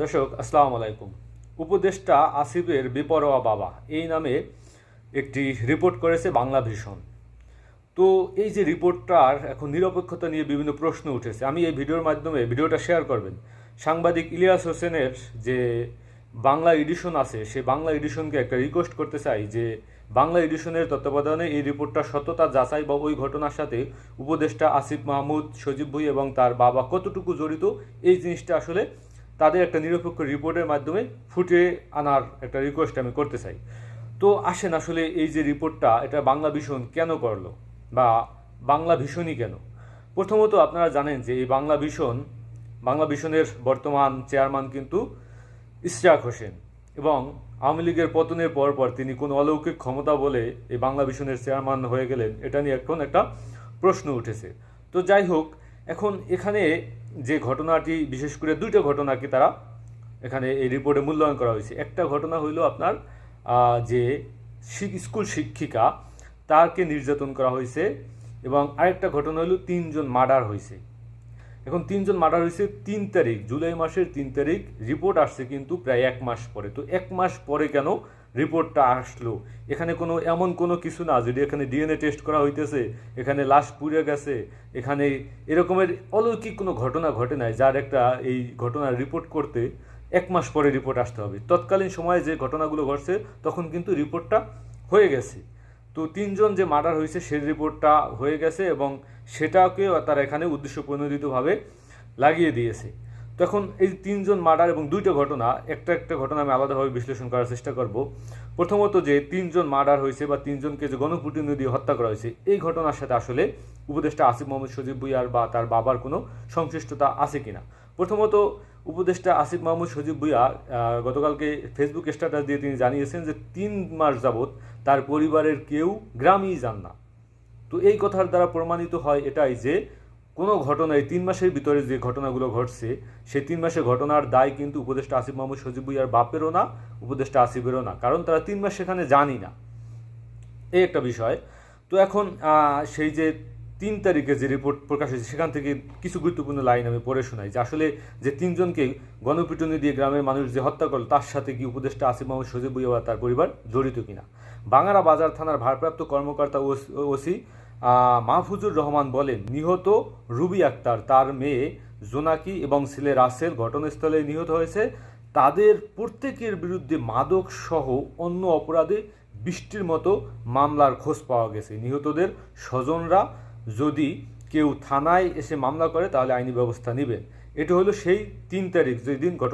দর্শক, আসসালামু আলাইকুম। উপদেষ্টা আসিফের বেপরোয়া বাবা এই নামে একটি রিপোর্ট করেছে বাংলা ভীষণ তো এই যে রিপোর্টটার এখন নিরপেক্ষতা নিয়ে বিভিন্ন প্রশ্ন উঠেছে। আমি এই ভিডিওর মাধ্যমে ভিডিওটা শেয়ার করবেন। সাংবাদিক ইলিয়াস হোসেনের যে বাংলা এডিশন আছে, সে বাংলা এডিশনকে একটা রিকোয়েস্ট করতে চাই যে বাংলা এডিশনের তত্ত্বাবধানে এই রিপোর্টটা সত্যতা যাচাই বা ওই ঘটনার সাথে উপদেষ্টা আসিফ মাহমুদ সজীব ভুই এবং তার বাবা কতটুকু জড়িত, এই জিনিসটা আসলে তাদের একটা নিরপেক্ষ রিপোর্টের মাধ্যমে ফুটিয়ে আনার একটা রিকোয়েস্ট আমি করতে চাই। তো আসেন আসলে এই যে রিপোর্টটা, এটা বাংলা ভীষণ কেন করল? বা বাংলা ভীষণই কেন? প্রথমত আপনারা জানেন যে এই বাংলা ভীষণ, বাংলা ভীষণের বর্তমান চেয়ারম্যান কিন্তু ইশরাক হোসেন এবং আওয়ামী লীগের পতনের পর পর তিনি কোন অলৌকিক ক্ষমতা বলে এই বাংলা ভীষণের চেয়ারম্যান হয়ে গেলেন, এটা নিয়ে এখন একটা প্রশ্ন উঠেছে। তো যাই হোক, এখন এখানে যে ঘটনাটি, বিশেষ করে দুইটা ঘটনাকে তারা এখানে এই রিপোর্টে মূল্যায়ন করা হয়েছে। একটা ঘটনা হইল আপনার যে স্কুল শিক্ষিকা তাকে নির্যাতন করা হয়েছে এবং আরেকটা ঘটনা হলো তিনজন মার্ডার হয়েছে। এখন তিনজন মার্ডার হয়েছে তিন তারিখ, জুলাই মাসের তিন তারিখ রিপোর্ট আসছে কিন্তু প্রায় এক মাস পরে। তো এক মাস পরে কেন রিপোর্টটা আসলো। এখানে কোনো, এমন কোনো কিছু না, যদি এখানে ডিএনএ টেস্ট করা হইতেছে, এখানে লাশ পুড়ে গেছে, এখানে এরকমের অলৌকিক কোনো ঘটনা ঘটে নাই, যার একটা এই ঘটনার রিপোর্ট করতে এক মাস পরে রিপোর্ট আসতে হবে। তৎকালীন সময়ে যে ঘটনাগুলো ঘটছে, তখন কিন্তু রিপোর্টটা হয়ে গেছে। তো তিনজন যে মার্ডার হয়েছে, সেই রিপোর্টটা হয়ে গেছে এবং সেটাকে তারা এখানে উদ্দেশ্য প্রণোদিতভাবে লাগিয়ে দিয়েছে। তখন এই তিনজন মার্ডার এবং দুইটা ঘটনা, একটা একটা ঘটনা আমি আলাদাভাবে বিশ্লেষণ করার চেষ্টা করব। প্রথমত যে তিনজন মার্ডার হয়েছে বা তিনজনকে যে গণপ্রতিনিধি দিয়ে হত্যা করা হয়েছে, এই ঘটনার সাথে আসলে উপদেষ্টা আসিফ মোহাম্মদ সজিব ভুইয়ার বা তার বাবার কোনো সংশ্লিষ্টতা আছে কিনা। প্রথমত উপদেষ্টা আসিফ মাহমুদ সজীব ভুইয়া গতকালকে ফেসবুক স্ট্যাটাস দিয়ে তিনি জানিয়েছেন যে তিন মাস যাবৎ তার পরিবারের কেউ গ্রামেই যান না। তো এই কথার দ্বারা প্রমাণিত হয় এটাই যে কোনো ঘটনায় তিন মাসের ভিতরে যে ঘটনাগুলো ঘটছে, সেই তিন মাসের ঘটনার দায় কিন্তু উপদেষ্টা আসিফ মাহমুদ সজীব ভুইয়ার বাপেরও না, উপদেষ্টা আসিফেরও না। কারণ তারা তিন মাস সেখানে জানি না। এই একটা বিষয়। তো এখন সেই যে তিন তারিখে যে রিপোর্ট প্রকাশ হয়েছে, সেখান থেকে কিছু গুরুত্বপূর্ণ লাইন আমি পড়ে শোনাই। যে আসলে যে তিনজনকে গণপিটুনি দিয়ে গ্রামের মানুষ যে হত্যা করল, তার সাথে কি উপদেষ্টা আসিফ মোহাম্মদ সজিব ভুইয়া তার পরিবার জড়িত কিনা? বাঙারা বাজার থানার ভারপ্রাপ্ত কর্মকর্তা ওস- মাহফুজুর রহমান বলেন, নিহত রুবি আক্তার, তার মেয়ে জোনাকি এবং ছেলে রাসেল ঘটনাস্থলে নিহত হয়েছে। তাদের প্রত্যেকের বিরুদ্ধে মাদক সহ অন্য অপরাধে বৃষ্টির মতো মামলার খোঁজ পাওয়া গেছে। নিহতদের স্বজনরা যদি কেউ থানায় এসে মামলা করে, তাহলে আইনি ব্যবস্থা নেবেন। এটি হলো সেই তিন তারিখ, যেদিন ঘটনা